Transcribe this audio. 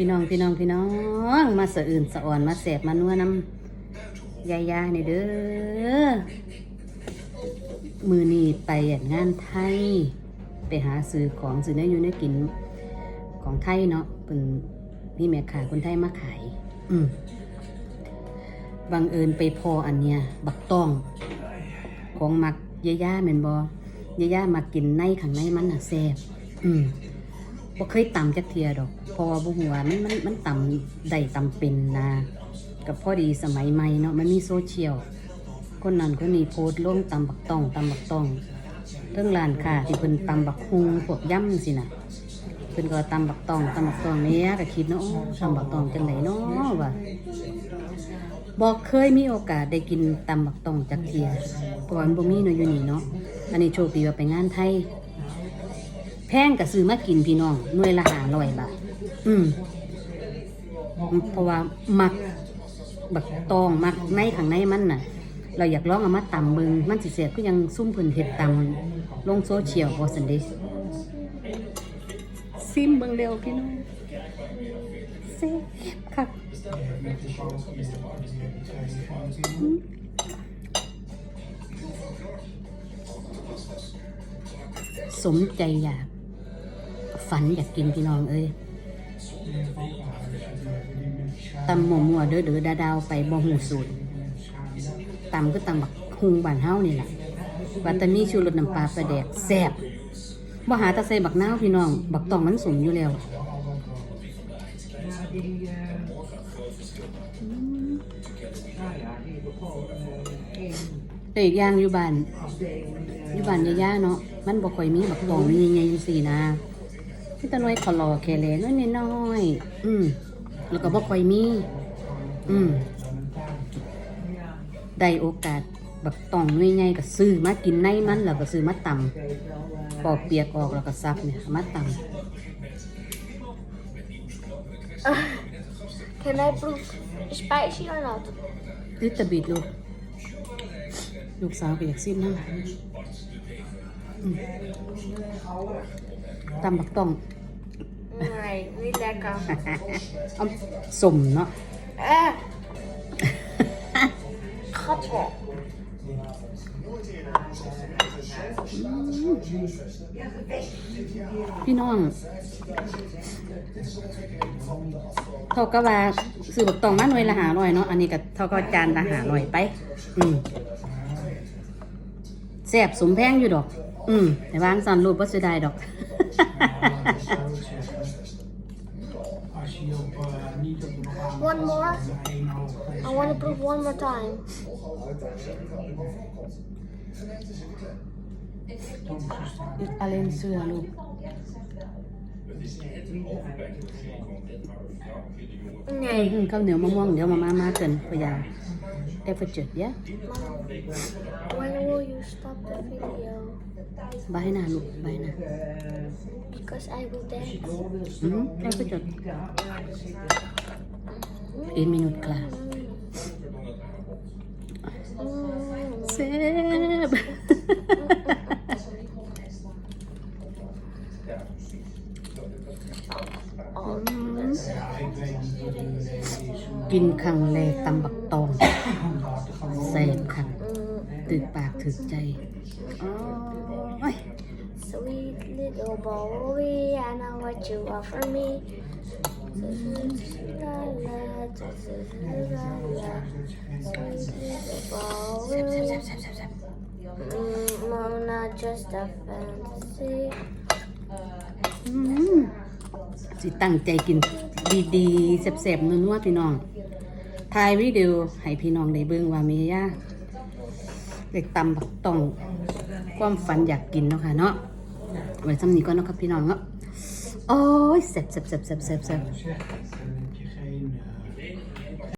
พี่น้องพี่น้องพี่น้องมาสะอื่นสะอ่อนมาแสบมานัวน้ำยายานี่เด้อมือนีไปอันงานไทย ไปหาซื้อของซื้อเนื้ออยู่เนื้อกินของไทยเนาะเป็นนี่แม่ขายคนไทยมาขาย อืมบังเอิญไปพออันเนี้ยบักต้อง ของมักยาย่าแม่นบอยาย่ามากินในข้างในมันน่ะแซ่บอืม บ่เคยตำจักเทียดอกเพราะว่าบ่ฮู้ว่ามันมันมันตำได้ตำเป็นนะกับพอดีสมัยใหม่เนาะมันมีโซเชียลคนนั้นคนนี้โพสต์ลงตำบักตองตำบักตองเรื่องร้านค้าที่เพิ่นตำบักฮุงพวกย่ำสินะเพิ่นก็ตำบักตองตำบักตองเนี่ยก็คิดเนาะโอ้ตำบักตองจังไดเนาะว่าบอกเคยมีโอกาสได้กินตำบักตองจักเทียเพราะว่ามันบ่มีเนาะอยู่นี่เนาะอันนี้โชคดีว่าไปงานไทย แพงก็ซื้อมากินพี่น้องหน่วยละห้าร้อยบาทอืมเพราะว่ามักบักตองมักในข้างในมันน่ะ เราอยากลองเอามาตำเบิงมันสิเสียก็ยังซุ่มเพิ่นเฮ็ดตำลงโซเชียลบ่ซั่นเด้ซิมเบิ่งเร็วพี่น้องแซ่บคักสมใจอยาก ฝันอยากกินพี่น้องเอ้ยตำหมัวมัวเด้อเด้อดาดาวไปบ่หูสูตรตำก็ตำบักฮุงบ้านเฮานี่แหละวัตตามีชูรสน้ำปลาปลาแดกแซ่บบ่หาตะใส่บักน้าวพี่น้อง บักตองมันสมอยู่แล้วแต่อีกอย่างอยู่บ้านอยู่บ้านย่าๆเนาะมันบ่ค่อยมีบักตองมีใหญ่ๆอยู่สี่นะ พี่ตะน้อยขอรอแค่เละน้อยน้อยๆอืมแล้วก็บ่ค่อยมี อืมได้โอกาสบักตองน้อยใหญ่ก็ซื้อมากินในมันแล้วก็ซื้อมาตำปอกเปียกออกแล้วก็ซับเนี่ยเอามาต Can I prove spicy or not? ำลิตรบิดลูกลูกสาวก็อยากซิมนั่นอืม ตำบักตอง Alright, we lekker. เอาสมเนาะ Ah! Gadver. พี่น้องเท่ากับว่าซื้อบักตองมาหน่วยละหาร้อยเนาะอันนี้ก็เท่ากับจานละหาร้อยไป อืมแซ่บสมแพงอยู่ดอก อืมแต่วาอันสันรูปว่าเสียดายดอก One more. I want to prove one more time. อะไรเสื้อลูก Nee. อืมข้าวเหนียวมะม่วงเดี๋ยวมาม่ามาเกินพยาเอฟเฟอร์เจ็ดเยอะ When will you stop the video? Bahay na, ano? Bahay na. Because I will dance. Hmm? Apa yun? Seb! mm. เซฟกินขังแลตำบักตองแซ่บขัง Mm. ตึกปากถึกใจโอ้ย Sweet little boy, I know what you are for me. La la, la la. Sweet little แซ่บแซ่บ boy. แซ่บแซ่บแซ่บแซ่บ Mm, I'm not just a fantasy. อืม สิตั้งใจกินดีๆแซ่บๆนัวๆพี่น้องถ่ายวิดีโอให้พี่น้องได้เบิ่งว่าเมย่าเด็กตำบักตองความฝันอยากกินเนาะค่ะเนาะไว้ซ้ำนี้ก็เนาะครับพี่น้องเนาะโอ้ยแซ่บแซ่บแซ่บแซ่บแซ่บแซ่บ